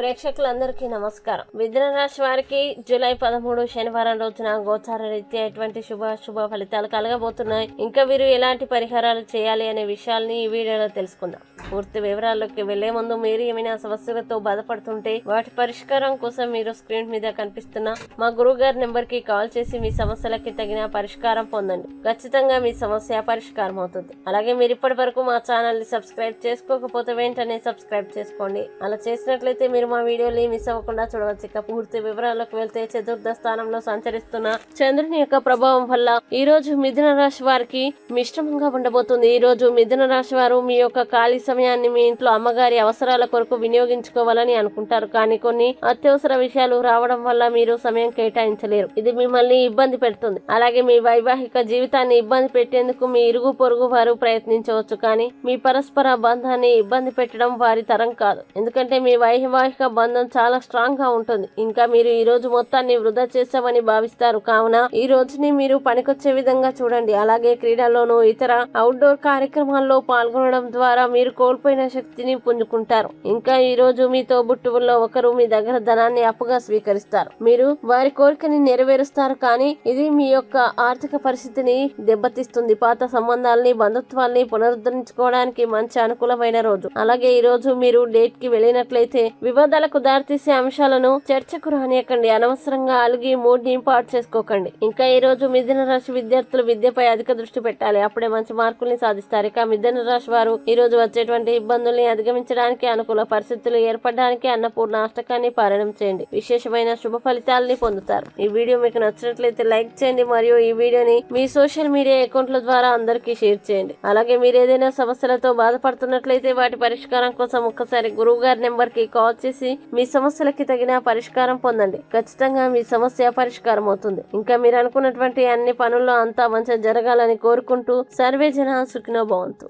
ప్రేక్షకులందరికీ నమస్కారం. మిథున రాశి వారికి జూలై పదమూడు శనివారం రోజున గోచార రీత్యా ఎటువంటి శుభ శుభ ఫలితాలు కలగబోతున్నాయి? ఇంకా వీరు ఎలాంటి పరిహారాలు చేయాలి అనే విషయాల్ని ఈ వీడియోలో తెలుసుకుందాం. పూర్తి వివరాల్లోకి వెళ్ళే ముందు మీరు ఏమైనా సమస్యలతో బాధపడుతుంటే వాటి పరిష్కారం కోసం మీరు స్క్రీన్ మీద కనిపిస్తున్న మా గురువు గారి నెంబర్కి కాల్ చేసి మీ సమస్యలకి తగిన పరిష్కారం పొందండి. ఖచ్చితంగా మీ సమస్య పరిష్కారం అవుతుంది. అలాగే మీరు ఇప్పటి వరకు మా ఛానల్ని సబ్స్క్రైబ్ చేసుకోకపోతే వెంటనే సబ్స్క్రైబ్ చేసుకోండి. అలా చేసినట్లయితే మీరు మా వీడియోని మిస్ అవ్వకుండా చూడవచ్చు. ఇక పూర్తి వివరాలకు వెళ్తే చతుర్థ స్థానంలో సంచరిస్తున్న చంద్రుని యొక్క ప్రభావం వల్ల ఈ రోజు మిథున రాశి వారికి మిశ్రమంగా ఉండబోతుంది. ఈ రోజు మిథున రాశి వారు మీ యొక్క ఖాళీ సమయాన్ని మీ ఇంట్లో అమ్మగారి అవసరాల కొరకు వినియోగించుకోవాలని అనుకుంటారు. కానీ కొన్ని అత్యవసర విషయాలు రావడం వల్ల మీరు సమయం కేటాయించలేరు. ఇది మిమ్మల్ని ఇబ్బంది పెడుతుంది. అలాగే మీ వైవాహిక జీవితాన్ని ఇబ్బంది పెట్టేందుకు మీ ఇరుగు పొరుగు వారు ప్రయత్నించవచ్చు. కానీ మీ పరస్పర బంధాన్ని ఇబ్బంది పెట్టడం వారి తరం కాదు. ఎందుకంటే మీ వైవాహిక బంధం చాలా స్ట్రాంగ్గా ఉంటుంది. ఇంకా మీరు ఈ రోజు మొత్తాన్ని వృధా చేశామని భావిస్తారు. కావున ఈ రోజుని మీరు పనికొచ్చే విధంగా చూడండి. అలాగే క్రీడల్లోనూ ఇతర అవుట్డోర్ కార్యక్రమాల్లో పాల్గొనడం ద్వారా మీరు కోల్పోయిన శక్తిని పుంజుకుంటారు. ఇంకా ఈ రోజు మీ తోబుట్టువుల్లో ఒకరు మీ దగ్గర ధనాన్ని అప్పుగా స్వీకరిస్తారు. మీరు వారి కోరికని నెరవేరుస్తారు కానీ ఇది మీ యొక్క ఆర్థిక పరిస్థితిని దెబ్బతీస్తుంది. పాత సంబంధాలని బంధుత్వాల్ని పునరుద్ధరించుకోవడానికి మంచి అనుకూలమైన రోజు. అలాగే ఈ రోజు మీరు డేట్కి వెళ్ళినట్లయితే వివాదాలకు దారితీసే అంశాలను చర్చకు రానియకండి. అనవసరంగా అలిగి మూడ్ని పాటు చేసుకోకండి. ఇంకా ఈ రోజు మిథున రాశి విద్యార్థులు విద్యపై అధిక దృష్టి పెట్టాలి. అప్పుడే మంచి మార్కుల్ని సాధిస్తారు. ఇక మిథున రాశి వారు ఈ రోజు వచ్చేటువంటి ఇబ్బందుల్ని అధిగమించడానికి అనుకూల పరిస్థితులు ఏర్పడడానికి అన్నపూర్ణ అష్టకాన్ని పారాయణం చేయండి. విశేషమైన శుభ ఫలితాలని పొందుతారు. ఈ వీడియో మీకు నచ్చినట్లయితే లైక్ చేయండి మరియు ఈ వీడియోని మీ సోషల్ మీడియా అకౌంట్ల ద్వారా అందరికీ షేర్ చేయండి. అలాగే మీరు ఏదైనా సమస్యలతో బాధపడుతున్నట్లయితే వాటి పరిష్కారం కోసం ఒక్కసారి గురువు గారి నెంబర్కి కాల్ చేసి మీ సమస్యలకి తగిన పరిష్కారం పొందండి. ఖచ్చితంగా మీ సమస్య పరిష్కారం అవుతుంది. ఇంకా మీరు అనుకున్నటువంటి అన్ని పనుల్లో అంతా మంచిగా జరగాలని కోరుకుంటూ సర్వే జన సుఖినో భవంతు.